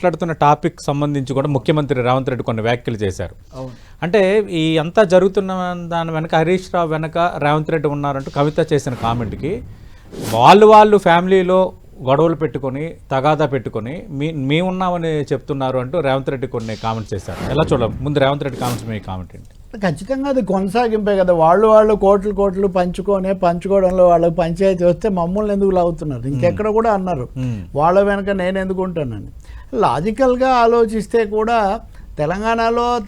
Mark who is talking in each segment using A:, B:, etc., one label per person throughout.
A: మాట్లాడుతున్న టాపిక్ సంబంధించి కూడా ముఖ్యమంత్రి రేవంత్ రెడ్డి కొన్ని వ్యాఖ్యలు చేశారు. అంటే ఈ అంతా జరుగుతున్న దాని వెనక హరీష్ రావు వెనక రేవంత్ రెడ్డి ఉన్నారంటూ కవిత చేసిన కామెంట్కి వాళ్ళు వాళ్ళు ఫ్యామిలీలో గొడవలు పెట్టుకొని తగాదా పెట్టుకొని మీ మేమున్నామని చెప్తున్నారు అంటూ రేవంత్ రెడ్డి కొన్ని కామెంట్స్ చేశారు. ఎలా చూడాలి? ముందు రేవంత్ రెడ్డి కామెంట్స్ మీ కామెంట్ ఏంటి?
B: ఖచ్చితంగా అది కొనసాగింపే కదా. వాళ్ళు వాళ్ళు కోట్లు కోట్లు పంచుకొని పంచుకోవడంలో వాళ్ళకి పంచాయతీ వస్తే మమ్మల్ని ఎందుకు లాగుతున్నారు? ఇంకెక్కడ కూడా అన్నారు. వాళ్ళ వెనక నేను ఎందుకు ఉంటానని లాజికల్గా ఆలోచిస్తే కూడా తెలంగాణలో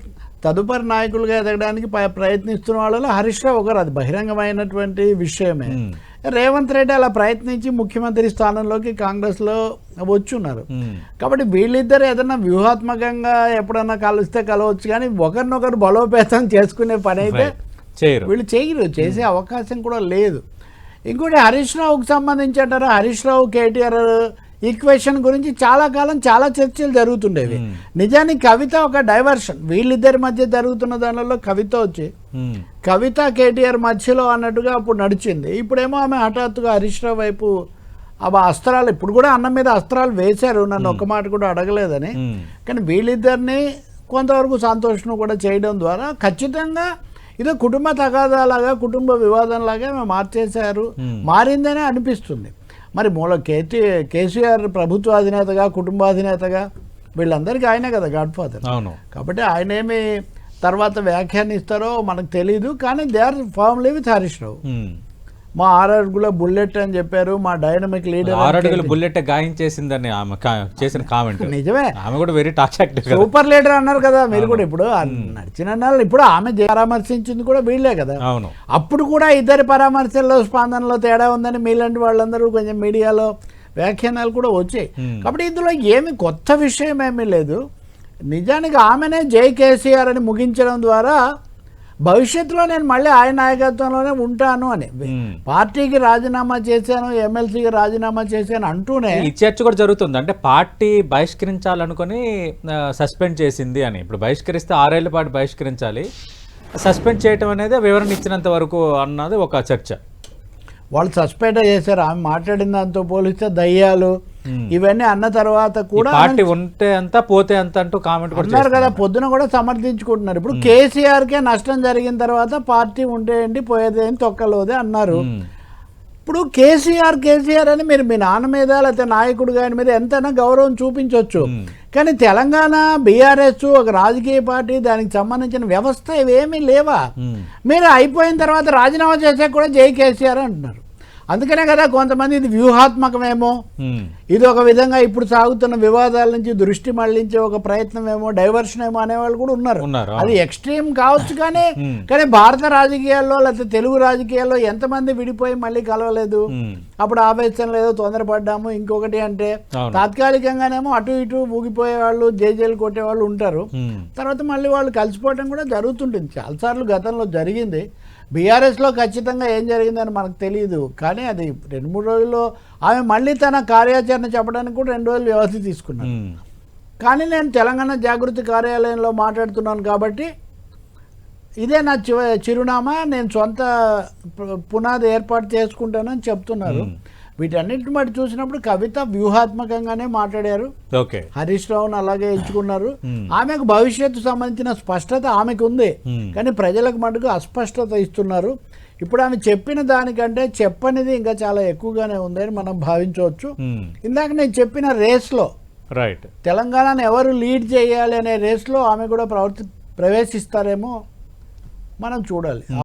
B: తదుపరి నాయకులుగా ఎదగడానికి ప్రయత్నిస్తున్న వాళ్ళలో హరీష్ రావు ఒకరు. అది బహిరంగమైనటువంటి విషయమే. రేవంత్ రెడ్డి అలా ప్రయత్నించి ముఖ్యమంత్రి స్థానంలోకి కాంగ్రెస్లో వచ్చున్నారు. కాబట్టి వీళ్ళిద్దరు ఏదైనా వ్యూహాత్మకంగా ఎప్పుడన్నా కలుస్తే కలవచ్చు కానీ ఒకరినొకరు బలోపేతం చేసుకునే పని అయితే.
A: చేయరు.
B: వీళ్ళు చేయరు. చేసే అవకాశం కూడా లేదు. ఇంకోటి హరీష్ రావుకి సంబంధించి అంటారా? హరీష్ రావు కేటీఆర్ ఈక్వేషన్ గురించి చాలా కాలం చాలా చర్చలు జరుగుతుండేవి. నిజానికి కవిత ఒక డైవర్షన్ వీళ్ళిద్దరి మధ్య జరుగుతున్న దానిలో కవిత వచ్చి. కవిత కేటీఆర్ మధ్యలో అన్నట్టుగా అప్పుడు నడిచింది ఇప్పుడేమో ఆమె హఠాత్తుగా హరీష్ రావు వైపు అవి అస్త్రాలు ఇప్పుడు కూడా అన్నం మీద అస్త్రాలు వేశారు నన్ను ఒక్క మాట కూడా అడగలేదని. కానీ వీళ్ళిద్దరిని కొంతవరకు సంతోషం కూడా చేయడం ద్వారా ఖచ్చితంగా ఇదో కుటుంబ తగాదాలాగా కుటుంబ వివాదంలాగా మార్చేశారు. మారిందనే అనిపిస్తుంది మరి మూల కేటీ కేసీఆర్ ప్రభుత్వ అధినేతగా కుటుంబాధినేతగా వీళ్ళందరికీ ఆయనే కదా గాడ్ ఫాదర్
A: అవును.
B: కాబట్టి ఆయన ఏమి తర్వాత వ్యాఖ్యానిస్తారో మనకు తెలియదు కానీ they are formerly with Harish Rao. మా ఆరు అడుగుల బుల్లెట్ అని చెప్పారు మా డైనమిక్ లీడర్
A: ఆరు అడుగులు బుల్లెట్ గాయించేసిందని ఆమె చేసిన కామెంట్.
B: నిజమే.
A: ఆమె కూడా వెరీ టాక్ యాక్టివ్ కదా.
B: సూపర్ లీడర్ అన్నారు కదా మీరు కూడా ఇప్పుడు. నడిచిన ఇప్పుడు ఆమె పరామర్శించింది కూడా వీళ్ళే కదా.
A: అవును.
B: అప్పుడు కూడా ఇద్దరి పరామర్శల్లో స్పందనలో తేడా ఉందని మీలాంటి వాళ్ళందరూ కొంచెం మీడియాలో వ్యాఖ్యానాలు కూడా వచ్చాయి. కాబట్టి ఇందులో ఏమి కొత్త విషయం ఏమీ లేదు. నిజానికి ఆమెనే జై కేసీఆర్ అని ముగించడం ద్వారా భవిష్యత్తులో నేను మళ్ళీ ఆయన నాయకత్వంలోనే ఉంటాను అని. పార్టీకి రాజీనామా చేశాను ఎమ్మెల్సీకి రాజీనామా చేశాను అంటూనే
A: ఈ చర్చ కూడా జరుగుతుంది. అంటే పార్టీ బహిష్కరించాలనుకుని సస్పెండ్ చేసింది అని. ఇప్పుడు బహిష్కరిస్తే ఆరేళ్ళ పాటు బహిష్కరించాలి. సస్పెండ్ చేయటం అనేది వివరణ ఇచ్చినంత వరకు అన్నది ఒక చర్చ.
B: వాళ్ళు సస్పెండ్ చేశారు. ఆమె మాట్లాడిన దాంతో పోలిస్తే దయ్యాలు. ఇవన్నీ అన్న తర్వాత కూడా
A: పార్టీ ఉంటే అంత పోతే అంత అంటూ కామెంట్
B: అన్నారు కదా పొద్దున కూడా సమర్థించుకుంటున్నారు. ఇప్పుడు కేసీఆర్ కే నష్టం జరిగిన తర్వాత పార్టీ ఉంటే ఏంటి పోయేది ఏంటి తొక్కలోదే అన్నారు.
A: మ్మ్.
B: ఇప్పుడు కేసీఆర్ కేసీఆర్ అని మీరు మీ నాన్న మీద లేకపోతే నాయకుడు గారి మీద ఎంతైనా గౌరవం చూపించవచ్చు. కానీ తెలంగాణ బీఆర్ఎస్ ఒక రాజకీయ పార్టీ దానికి సంబంధించిన వ్యవస్థ ఇవేమీ లేవా. మీరు అయిపోయిన తర్వాత రాజీనామా చేసాక కూడా జై కేసీఆర్ అంటున్నారు. అందుకనే కదా కొంతమంది ఇది వ్యూహాత్మకమేమో
A: మ్మ్.
B: ఇది ఒక విధంగా ఇప్పుడు సాగుతున్న వివాదాల నుంచి దృష్టి మళ్ళించే ఒక ప్రయత్నం ఏమో డైవర్షన్ ఏమో అనేవాళ్ళు కూడా ఉన్నారు అది ఎక్స్ట్రీమ్ కావచ్చు కానీ. కానీ భారత రాజకీయాల్లో లేకపోతే తెలుగు రాజకీయాల్లో ఎంతమంది విడిపోయి మళ్ళీ కలవలేదు. అప్పుడు ఆవేశంలో ఏదో తొందరపడ్డాము ఇంకొకటి అంటే. తాత్కాలికంగానేమో అటు ఇటు ఊగిపోయే వాళ్ళు జేజేలు కొట్టే వాళ్ళు ఉంటారు. తర్వాత మళ్ళీ వాళ్ళు కలిసిపోవడం కూడా జరుగుతుంటుంది చాలాసార్లు గతంలో జరిగింది బీఆర్ఎస్లో ఖచ్చితంగా ఏం జరిగిందని మనకు తెలియదు కానీ అది రెండు మూడు రోజుల్లో ఆమె మళ్ళీ తన కార్యాచరణ చెప్పడానికి కూడా రెండు రోజులు వ్యవధి తీసుకున్నాను. కానీ నేను తెలంగాణ జాగృతి కార్యాలయంలో మాట్లాడుతున్నాను కాబట్టి ఇదే నా చిరునామా. నేను సొంత పునాది ఏర్పాటు చేసుకుంటానని చెప్తున్నారు. వీటన్నిటిని బట్టి చూసినప్పుడు కవిత వ్యూహాత్మకంగానే మాట్లాడారు.
A: ఓకే.
B: హరీష్ రావును అలాగే ఎంచుకున్నారు.
A: Hmm.
B: ఆమెకు భవిష్యత్తు సంబంధించిన స్పష్టత ఆమెకు ఉంది.
A: Hmm.
B: కానీ ప్రజలకు మటుకు అస్పష్టత ఇస్తున్నారు. ఇప్పుడు ఆమె చెప్పిన దానికంటే చెప్పనిది ఇంకా చాలా ఎక్కువగానే ఉందని మనం భావించవచ్చు.
A: మ్మ్.
B: ఇందాక నేను చెప్పిన రేస్లో
A: రైట్
B: తెలంగాణను ఎవరు లీడ్ చేయాలి అనే రేస్లో ఆమె కూడా ప్రవర్తి ప్రవేశిస్తారేమో మనం చూడాలి.